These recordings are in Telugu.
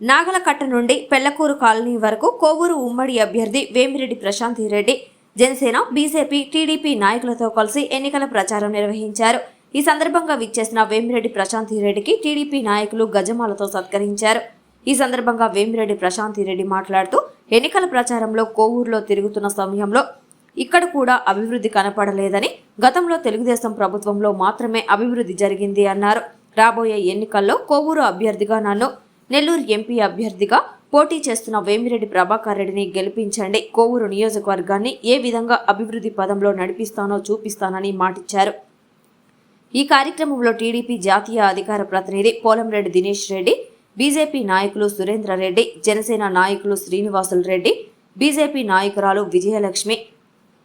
నాగలకట్ట నుండి పెళ్ళకూరు కాలనీ వరకు కోవూరు ఉమ్మడి అభ్యర్థి వేమిరెడ్డి ప్రశాంతి రెడ్డి జనసేన బీజేపీ టీడీపీ నాయకులతో కలిసి ఎన్నికల ప్రచారం నిర్వహించారు. ఈ సందర్భంగా విచ్చేసిన వేమిరెడ్డి ప్రశాంతి రెడ్డికి టీడీపీ నాయకులు గజమాలతో సత్కరించారు. ఈ సందర్భంగా వేమిరెడ్డి ప్రశాంతి రెడ్డి మాట్లాడుతూ ఎన్నికల ప్రచారంలో కోవూరులో తిరుగుతున్న సమయంలో ఇక్కడ కూడా అభివృద్ధి కనపడలేదని గతంలో తెలుగుదేశం ప్రభుత్వంలో మాత్రమే అభివృద్ధి జరిగింది అన్నారు. రాబోయే ఎన్నికల్లో కోవూరు అభ్యర్థిగా నన్ను నెల్లూరు ఎంపీ అభ్యర్థిగా పోటీ చేస్తున్న వేమిరెడ్డి ప్రభాకర్ రెడ్డిని గెలిపించండి. కోవూరు నియోజకవర్గాన్ని ఏ విధంగా అభివృద్ధి పదంలో నడిపిస్తానో చూపిస్తానని మాటిచ్చారు. ఈ కార్యక్రమంలో టీడీపీ జాతీయ అధికార ప్రతినిధి పోలంరెడ్డి దినేష్ రెడ్డి బీజేపీ నాయకులు సురేంద్ర రెడ్డి జనసేన నాయకులు శ్రీనివాసులు రెడ్డి బీజేపీ నాయకురాలు విజయలక్ష్మి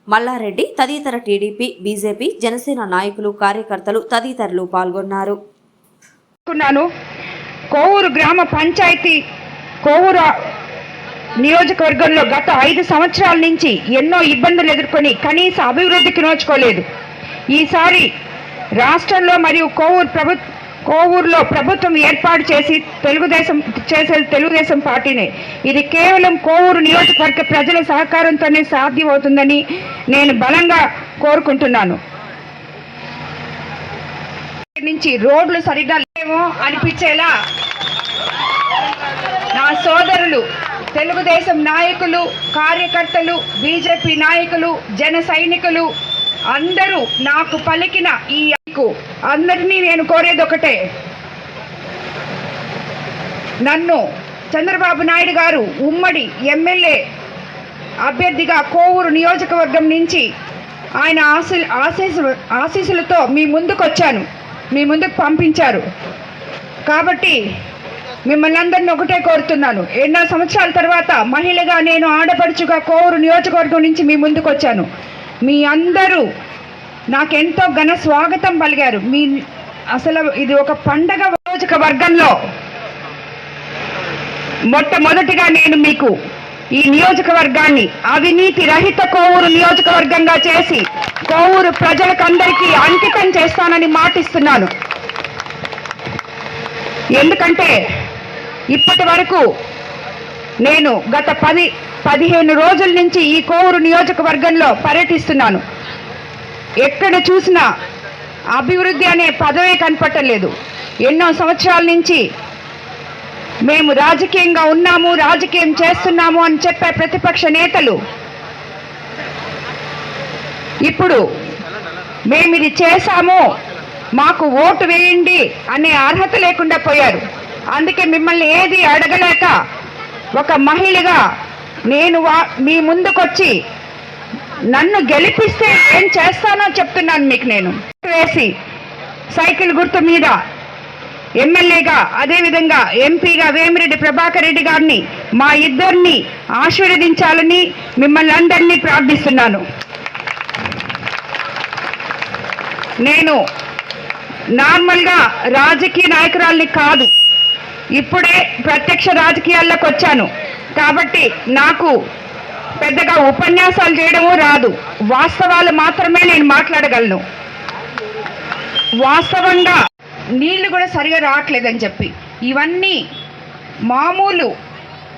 మల్లారెడ్డి తదితర టీడీపీ బీజేపీ జనసేన నాయకులు కార్యకర్తలు తదితరులు పాల్గొన్నారు. కోవూరు గ్రామ పంచాయతీ కోవూరు నియోజకవర్గంలో గత ఐదు సంవత్సరాల నుంచి ఎన్నో ఇబ్బందులు ఎదుర్కొని కనీస అభివృద్ధికి నోచుకోలేదు. ఈసారి రాష్ట్రంలో మరియు కోవూరు ప్రభు కోవూరులో ప్రభుత్వం ఏర్పాటు చేసి తెలుగుదేశం చేసే తెలుగుదేశం పార్టీనే. ఇది కేవలం కోవూరు నియోజకవర్గ ప్రజల సహకారంతోనే సాధ్యమవుతుందని నేను బలంగా కోరుకుంటున్నాను. నుంచి రోడ్లు సరిగ్గా లేవో అనిపించేలా నా సోదరులు తెలుగుదేశం నాయకులు కార్యకర్తలు బీజేపీ నాయకులు జన సైనికులు అందరూ నాకు పలికిన ఈ ఐకు అందరినీ నేను కోరేది ఒకటే. నన్ను చంద్రబాబు నాయుడు గారు ఉమ్మడి ఎమ్మెల్యే అభ్యర్థిగా కోవూరు నియోజకవర్గం నుంచి ఆయన ఆశీ ఆశీస్సులు ఆశీస్సులతో మీ ముందుకు వచ్చాను మీ ముందుకు పంపించారు. కాబట్టి మిమ్మల్ని అందరిని ఒకటే కోరుతున్నాను. ఎన్నో సంవత్సరాల తర్వాత మహిళగా నేను ఆడపడుచుగా కోవూరు నియోజకవర్గం నుంచి మీ ముందుకు వచ్చాను. మీ అందరూ నాకెంతో ఘన స్వాగతం పలిగారు మీ అసలు ఇది ఒక పండగ నియోజకవర్గంలో మొట్టమొదటిగా నేను మీకు ఈ నియోజకవర్గాన్ని అవినీతి రహిత కోవూరు నియోజకవర్గంగా చేసి కోవూరు ప్రజలకందరికీ అంకితం చేస్తానని మాటిస్తున్నాను. ఎందుకంటే ఇప్పటి వరకు నేను గత పది పదిహేను రోజుల నుంచి ఈ కోవూరు నియోజకవర్గంలో పర్యటిస్తున్నాను. ఎక్కడ చూసినా అభివృద్ధి అనే పదవే కనపట్టలేదు ఎన్నో సంవత్సరాల నుంచి మేము రాజకీయంగా ఉన్నాము రాజకీయం చేస్తున్నాము అని చెప్పే ప్రతిపక్ష నేతలు ఇప్పుడు మేము ఇది చేశాము మాకు ఓటు వేయండి అనే అర్హత లేకుండా పోయారు. అందుకే మిమ్మల్ని ఏది అడగలేక ఒక మహిళగా నేను వా మీ ముందుకొచ్చి నన్ను గెలిపిస్తే ఏం చేస్తానో చెప్తున్నాను మీకు నేను. వేసి సైకిల్ గుర్తు మీద ఎమ్మెల్యేగా అదేవిధంగా ఎంపీగా వేమిరెడ్డి ప్రభాకర్ రెడ్డి గారిని మా ఇద్దరిని ఆశీర్వదించాలని మిమ్మల్ని అందరినీ ప్రార్థిస్తున్నాను. నేను నార్మల్గా రాజకీయ నాయకురాల్ని కాదు. ఇప్పుడే ప్రత్యక్ష రాజకీయాల్లోకి వచ్చాను. కాబట్టి నాకు పెద్దగా ఉపన్యాసాలు చేయడము రాదు. వాస్తవాలు మాత్రమే నేను మాట్లాడగలను. వాస్తవంగా నీళ్ళు కూడా సరిగా రావట్లేదని చెప్పి. ఇవన్నీ మామూలు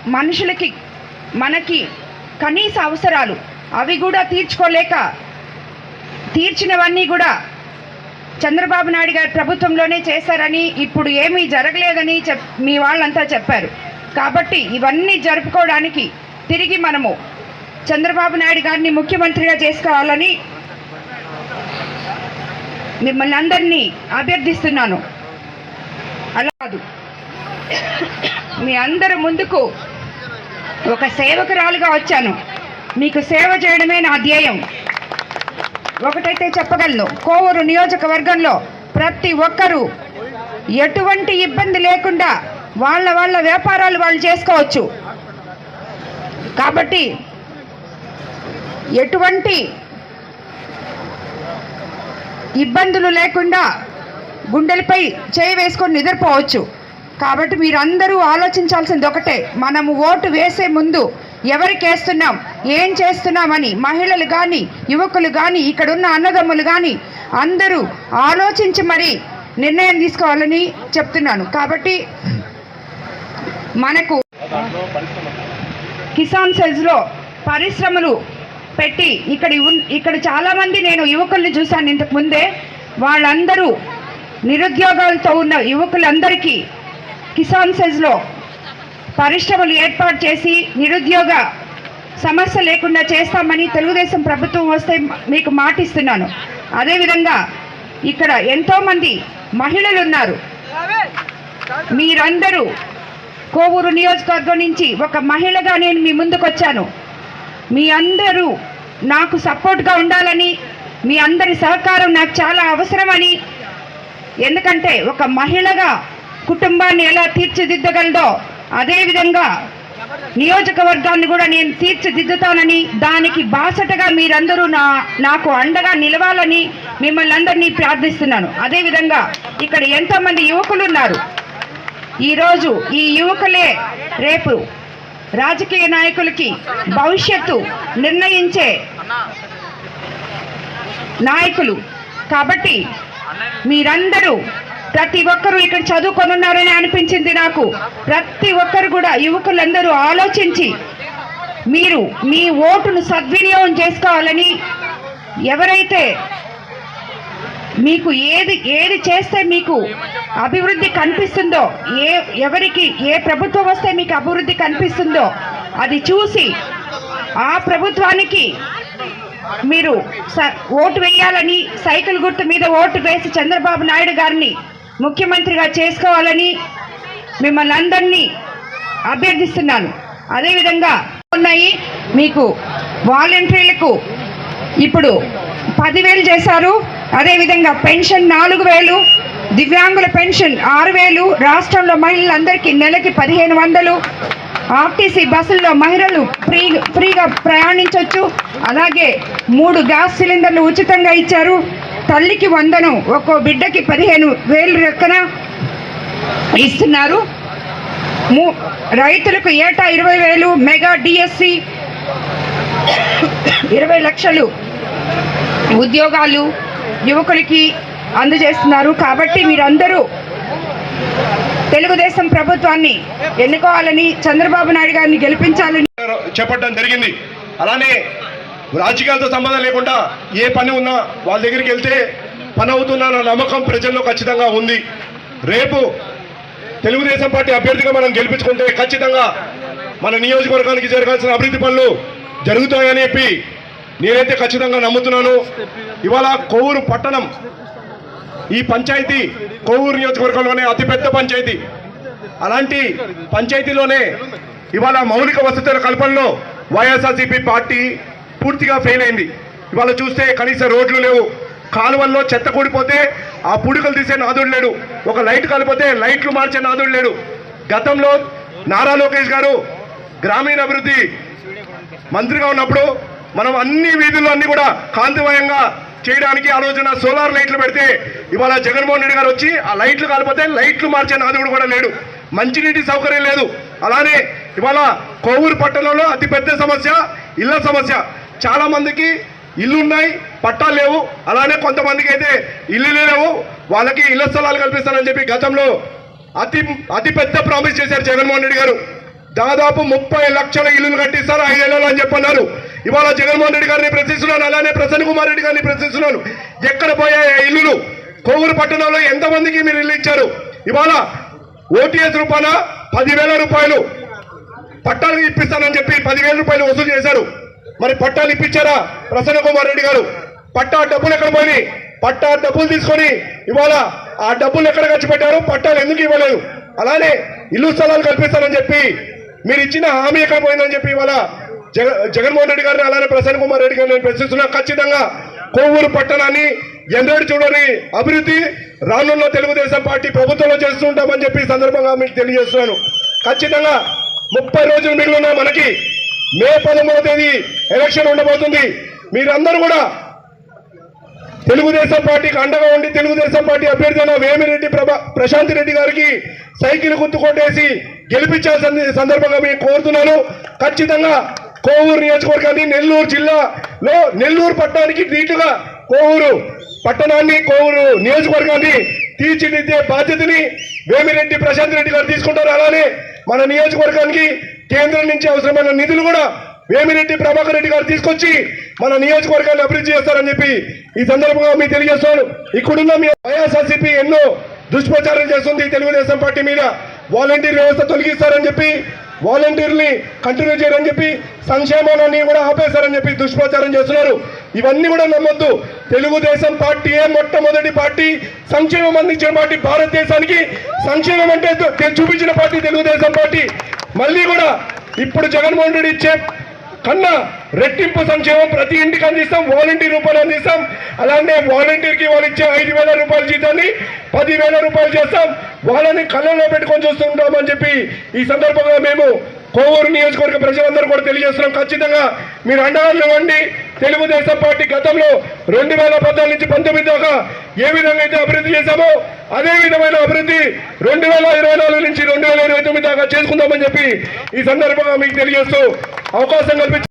మనుషులకి మనకి కనీస అవసరాలు. అవి కూడా తీర్చుకోలేక తీర్చినవన్నీ కూడా చంద్రబాబు నాయుడు గారి ప్రభుత్వంలోనే చేశారని ఇప్పుడు ఏమీ జరగలేదని చెప్ మీ వాళ్ళంతా చెప్పారు. కాబట్టి ఇవన్నీ జరుపుకోవడానికి తిరిగి మనము చంద్రబాబు నాయుడు గారిని ముఖ్యమంత్రిగా చేసుకోవాలని మిమ్మల్ని అందరినీ అభ్యర్థిస్తున్నాను. అలా కాదు. మీ అందరి ముందుకు ఒక సేవకురాలుగా వచ్చాను. మీకు సేవ చేయడమే నా ధ్యేయం. ఒకటైతే చెప్పగలను. కోవూరు నియోజకవర్గంలో ప్రతి ఒక్కరూ ఎటువంటి ఇబ్బంది లేకుండా వాళ్ళ వాళ్ళ వ్యాపారాలు వాళ్ళు చేసుకోవచ్చు. కాబట్టి ఎటువంటి ఇబ్బందులు లేకుండా గుండెలపై చేయి వేసుకొని నిద్రపోవచ్చు. కాబట్టి మీరందరూ ఆలోచించాల్సింది ఒకటే. మనము ఓటు వేసే ముందు ఎవరికి వేస్తున్నాం ఏం చేస్తున్నామని? మహిళలు కానీ యువకులు కానీ ఇక్కడున్న అన్నదమ్ములు కానీ అందరూ ఆలోచించి మరి నిర్ణయం తీసుకోవాలని చెప్తున్నాను. కాబట్టి మనకు కిసాన్ సెల్స్లో పరిశ్రమలు పెట్టి ఇక్కడ ఇక్కడ చాలామంది నేను యువకుల్ని చూశాను ఇంతకు ముందే. వాళ్ళందరూ నిరుద్యోగాలతో ఉన్న యువకులందరికీ కిసాన్ సెల్స్లో పరిశ్రమలు ఏర్పాటు చేసి నిరుద్యోగ సమస్య లేకుండా చేస్తామని తెలుగుదేశం ప్రభుత్వం వస్తే మీకు మాటిస్తున్నాను. అదేవిధంగా ఇక్కడ ఎంతోమంది మహిళలు ఉన్నారు. మీరందరూ కోవూరు నియోజకవర్గం నుంచి ఒక మహిళగా నేను మీ ముందుకు వచ్చాను. మీ అందరూ నాకు సపోర్ట్గా ఉండాలని మీ అందరి సహకారం నాకు చాలా అవసరమని ఎందుకంటే ఒక మహిళగా కుటుంబాన్ని ఎలా తీర్చిదిద్దగలదో అదేవిధంగా నియోజకవర్గాన్ని కూడా నేను తీర్చిదిద్దుతానని దానికి బాసటగా మీరందరూ నా నాకు అండగా నిలవాలని మిమ్మల్ని అందరినీ ప్రార్థిస్తున్నాను. అదేవిధంగా ఇక్కడ ఎంతోమంది యువకులు ఉన్నారు ఈరోజు ఈ యువకులే రేపు రాజకీయ నాయకులకి భవిష్యత్తు నిర్ణయించే నాయకులు. కాబట్టి మీరందరూ ప్రతి ఒక్కరూ ఇక్కడ చదువుకొని ఉన్నారని అనిపించింది నాకు. ప్రతి ఒక్కరు కూడా యువకులందరూ ఆలోచించి మీరు మీ ఓటును సద్వినియోగం చేసుకోవాలని ఎవరైతే మీకు ఏది ఏది చేస్తే మీకు అభివృద్ధి కనిపిస్తుందో ఏ ఎవరికి ఏ ప్రభుత్వం వస్తే మీకు అభివృద్ధి కనిపిస్తుందో అది చూసి ఆ ప్రభుత్వానికి మీరు స- ఓటు వేయాలని సైకిల్ గుర్తు మీద ఓటు వేసి చంద్రబాబు నాయుడు గారిని ముఖ్యమంత్రిగా చేసుకోవాలని మిమ్మల్ని అందరినీ అభ్యర్థిస్తున్నాను. అదేవిధంగా ఉన్నాయి మీకు వాలంటీర్లకు ఇప్పుడు పదివేలు చేశారు. అదేవిధంగా పెన్షన్ నాలుగు వేలు దివ్యాంగుల పెన్షన్ ఆరు వేలు రాష్ట్రంలో మహిళలందరికీ నెలకి పదిహేను వందలు ఆర్టీసీ బస్సుల్లో మహిళలు ఫ్రీ ఫ్రీగా ప్రయాణించవచ్చు అలాగే మూడు గ్యాస్ సిలిండర్లు ఉచితంగా ఇచ్చారు. తల్లికి వందను ఒక్కో బిడ్డకి పదిహేను వేలు లెక్కన ఇస్తున్నారు. ము- రైతులకు ఏటా ఇరవై వేలు మెగా డిఎస్సి ఇరవై లక్షలు ఉద్యోగాలు యువకులకి అందజేస్తున్నారు. కాబట్టి మీరందరూ తెలుగుదేశం ప్రభుత్వాన్ని ఎన్నుకోవాలని చంద్రబాబు నాయుడు గారిని గెలిపించాలని చెప్పడం జరిగింది. అలానే రాజకీయాలతో సంబంధం లేకుండా ఏ పని ఉన్నా వాళ్ళ దగ్గరికి వెళ్తే పని అవుతుందన్న నమ్మకం ప్రజల్లో ఖచ్చితంగా ఉంది. రేపు తెలుగుదేశం పార్టీ అభ్యర్థిగా మనం గెలిపించుకుంటే ఖచ్చితంగా మన నియోజకవర్గానికి జరగాల్సిన అభివృద్ధి పనులు జరుగుతాయని చెప్పి నేనైతే ఖచ్చితంగా నమ్ముతున్నాను. ఇవాళ కొవ్వూరు పట్టణం ఈ పంచాయతీ కొవ్వూరు నియోజకవర్గంలోనే అతిపెద్ద పంచాయతీ. అలాంటి పంచాయతీలోనే ఇవాళ మౌలిక వసతుల కల్పనలో వైఎస్ఆర్సీపీ పార్టీ పూర్తిగా ఫెయిల్ అయింది. ఇవాళ చూస్తే కనీసం రోడ్లు లేవు. కాలువల్లో చెత్త కూడిపోతే ఆ పుడుకలు తీసే నాదుడు లేడు. ఒక లైట్ కాలిపోతే లైట్లు మార్చే నాదుడు లేడు. గతంలో నారా లోకేష్ గారు గ్రామీణ అభివృద్ధి మంత్రిగా ఉన్నప్పుడు మనం అన్ని వీధుల్లో అన్ని కూడా కాంతిమయంగా చేయడానికి ఆ రోజున సోలార్ లైట్లు పెడితే ఇవాళ జగన్మోహన్ రెడ్డి గారు వచ్చి ఆ లైట్లు కాలిపోతే లైట్లు మార్చే నాదుడు కూడా లేడు. మంచినీటి సౌకర్యం లేదు. అలానే ఇవాళ కోవూరు పట్టణంలో అతిపెద్ద సమస్య ఇళ్ళ సమస్య. చాలా మందికి పట్టాలు లేవు. అలానే కొంతమందికి అయితే ఇల్లు లేవు. వాళ్ళకి ఇళ్ళ స్థలాలు కల్పిస్తానని చెప్పి గతంలో అతి అతి పెద్ద ప్రామిస్ చేశారు జగన్మోహన్ రెడ్డి గారు. దాదాపు ముప్పై లక్షల ఇల్లులు కట్టిస్తారు ఐదేళ్ళు అని చెప్పన్నారు. ఇవాళ జగన్మోహన్ రెడ్డి గారిని ప్రశ్నిస్తున్నాను అలానే ప్రసన్న కుమార్ రెడ్డి గారిని ప్రశ్నిస్తున్నాను. ఎక్కడ పోయాయి ఆ ఇల్లులు? కోవూరు పట్టణంలో ఎంతమందికి మీరు ఇల్లు ఇచ్చారు? ఇవాళ ఓటీఎస్ రూపాయల పదివేల రూపాయలు. పట్టాలు ఇప్పిస్తానని చెప్పి పదివేల రూపాయలు వసూలు చేశారు. మరి పట్టాలు ఇప్పించారా? ప్రసన్న కుమార్ రెడ్డి గారు. పట్టా డబ్బులు ఎక్కడ పోయి పట్టా డబ్బులు తీసుకొని ఇవాళ ఆ డబ్బులు ఎక్కడ ఖర్చు పెట్టారు? పట్టాలు ఎందుకు ఇవ్వలేదు? అలానే ఇల్లు స్థలాలు కల్పిస్తానని చెప్పి మీరు ఇచ్చిన హామీ ఎక్కడ పోయిందని చెప్పి ఇవాళ జగ జగన్మోహన్ రెడ్డి గారిని అలానే ప్రసన్న కుమార్ రెడ్డి గారిని నేను ప్రశ్నిస్తున్నా. ఖచ్చితంగా కొవ్వూరు పట్టణాన్ని ఎన్నడూ చూడని అభివృద్ధి రానున్న తెలుగుదేశం పార్టీ ప్రభుత్వంలో చేస్తుంటామని చెప్పి సందర్భంగా మీకు తెలియజేస్తున్నాను. ఖచ్చితంగా ముప్పై రోజులు మిగిలిన మనకి మే పదమూడవ తేదీ ఎలక్షన్ ఉండబోతుంది. మీరందరూ కూడా తెలుగుదేశం పార్టీకి అండగా ఉండి తెలుగుదేశం పార్టీ అభ్యర్థి అయిన వేమిరెడ్డి ప్రభా ప్రశాంత్ రెడ్డి గారికి సైకిల్ గుర్తు కొట్టేసి గెలిపించాల్సిన సందర్భంగా మేము కోరుతున్నాను. ఖచ్చితంగా కోవూరు నియోజకవర్గాన్ని నెల్లూరు జిల్లాలో నెల్లూరు పట్టణానికి నీటుగా కోవూరు పట్టణాన్ని కోవూరు నియోజకవర్గాన్ని తీర్చిదిద్దే బాధ్యతని వేమిరెడ్డి ప్రశాంత్ రెడ్డి గారు తీసుకుంటారు. అలానే మన నియోజకవర్గానికి కేంద్రం నుంచి అవసరమైన నిధులు కూడా వేమిరెడ్డి ప్రభాకర్ రెడ్డి గారు తీసుకొచ్చి మన నియోజకవర్గాన్ని అభివృద్ధి చేస్తారని చెప్పి ఈ సందర్భంగా మీకు తెలియజేస్తాను ఇక్కడున్న మీ వైఎస్ఆర్సీపీ ఎన్నో దుష్ప్రచారం చేస్తుంది తెలుగుదేశం పార్టీ మీద. వాలంటీర్ వ్యవస్థ తొలగిస్తారని చెప్పి వాలంటీర్ని కంటిన్యూ చేయరని చెప్పి సంక్షేమాన్ని కూడా ఆపేశారని చెప్పి దుష్ప్రచారం చేస్తున్నారు. ఇవన్నీ కూడా నమ్మొద్దు. తెలుగుదేశం పార్టీయే మొట్టమొదటి పార్టీ? సంక్షేమం అందించిన పార్టీ భారతదేశానికి. సంక్షేమం అంటే చూపించిన పార్టీ తెలుగుదేశం పార్టీ. మళ్ళీ కూడా ఇప్పుడు జగన్మోహన్ రెడ్డి ఇచ్చే కన్నా రెట్టింపు సంక్షేమం ప్రతి ఇంటికి అందిస్తాం వాలంటీర్ రూపాయలు అందిస్తాం. అలానే వాలంటీర్కి వాళ్ళు ఇచ్చే ఐదు వేల రూపాయల జీతాన్ని పదివేల రూపాయలు చేస్తాం. వాళ్ళని కళ్ళలో పెట్టుకొని చూస్తుంటామని చెప్పి ఈ సందర్భంగా మేము కోవూరు నియోజకవర్గ ప్రజలందరూ కూడా తెలియజేస్తున్నాం. ఖచ్చితంగా మీరు అండగా ఇవ్వండి తెలుగుదేశం పార్టీ గతంలో రెండు వేల పద్నాలుగు నుంచి పంతొమ్మిది దాకా ఏ విధంగా అయితే అభివృద్ధి చేశామో అదే విధమైన అభివృద్ధి రెండు వేల ఇరవై నాలుగు నుంచి రెండు వేల ఇరవై తొమ్మిది దాకా చేసుకుందామని చెప్పి ఈ సందర్భంగా మీకు తెలియజేస్తూ అవకాశం కల్పించారు